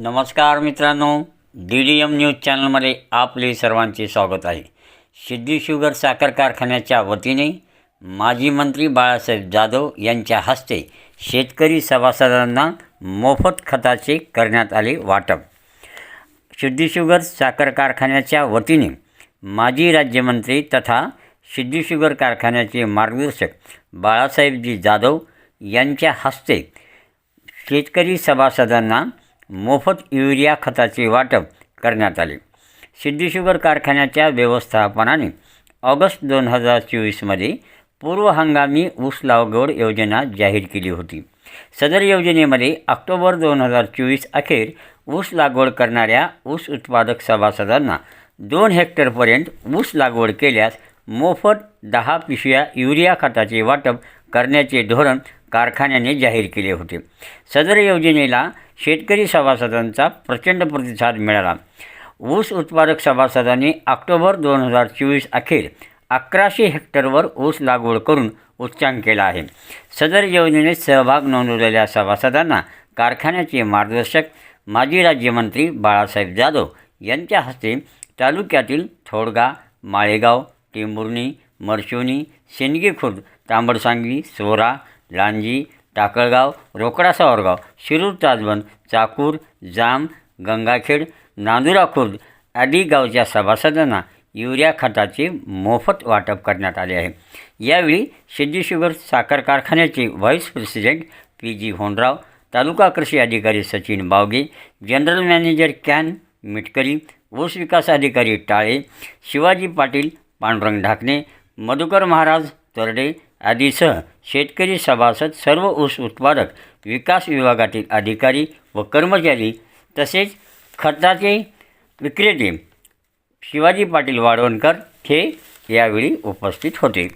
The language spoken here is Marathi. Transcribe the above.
नमस्कार मित्रांनो डी डी एम न्यूज चॅनलमध्ये आपले सर्वांचे स्वागत आहे. सिद्धी शुगर साखर कारखान्याच्या वतीने माजी मंत्री बाळासाहेब जाधव यांच्या हस्ते शेतकरी सभासदांना मोफत खताचे करण्यात आले वाटप. सिद्धी शुगर साखर कारखान्याच्या वतीने माजी राज्यमंत्री तथा सिद्धी शुगर कारखान्याचे मार्गदर्शक बाळासाहेबजी जाधव यांच्या हस्ते शेतकरी सभासदांना मोफत युरिया खताचे वाटप करण्यात आले. सिद्धी शुगर कारखान्याच्या व्यवस्थापनाने ऑगस्ट दोन हजार चोवीसमध्ये पूर्व हंगामी ऊस लागवड योजना जाहीर केली होती. सदर योजनेमध्ये ऑक्टोबर दोन हजार चोवीस अखेर ऊस लागवड करणाऱ्या ऊस उत्पादक सभासदांना दोन हेक्टरपर्यंत ऊस लागवड केल्यास मोफत दहा पिशव्या युरिया खताचे वाटप करण्याचे धोरण कारखान्याने जाहीर केले होते. सदर योजनेला शेतकरी सभासदांचा प्रचंड प्रतिसाद मिळाला. ऊस उत्पादक सभासदांनी ऑक्टोबर दोन हजार चोवीस अखेर अकराशे हेक्टरवर ऊस लागवड करून उच्चांक केला आहे. सदर योजनेत सहभाग नोंदवलेल्या सभासदांना कारखान्याचे मार्गदर्शक माजी राज्यमंत्री बाळासाहेब जाधव यांच्या हस्ते तालुक्यातील थोडगा माळेगाव टेंभुर्णी मरशोनी शेंदगे खुर्द तांबडसांगवी सोरा लांजी टाकळगाव रोकडा सावरगाव शिरूर ताजबंद चाकूर जाम गंगाखेड नांदुरा खुर्द आदी गावच्या सभासदांना युरिया खताचे मोफत वाटप करण्यात आले आहे. यावेळी शिद्दी शुगर साखर कारखान्याचे vice president P G Honrao तालुका कृषी अधिकारी सचिन बावगे जनरल मॅनेजर कॅन मिटकरी ऊस विकास अधिकारी टाळे शिवाजी पाटील पांडुरंग ढाकणे मधुकर महाराज तरडे आदीसह शेतकरी सभासद सर्व ऊस उत्पादक विकास विभागातील अधिकारी व कर्मचारी तसेच खताचे विक्रेते शिवाजी पाटील वाडवणकर हे यावेळी उपस्थित होते.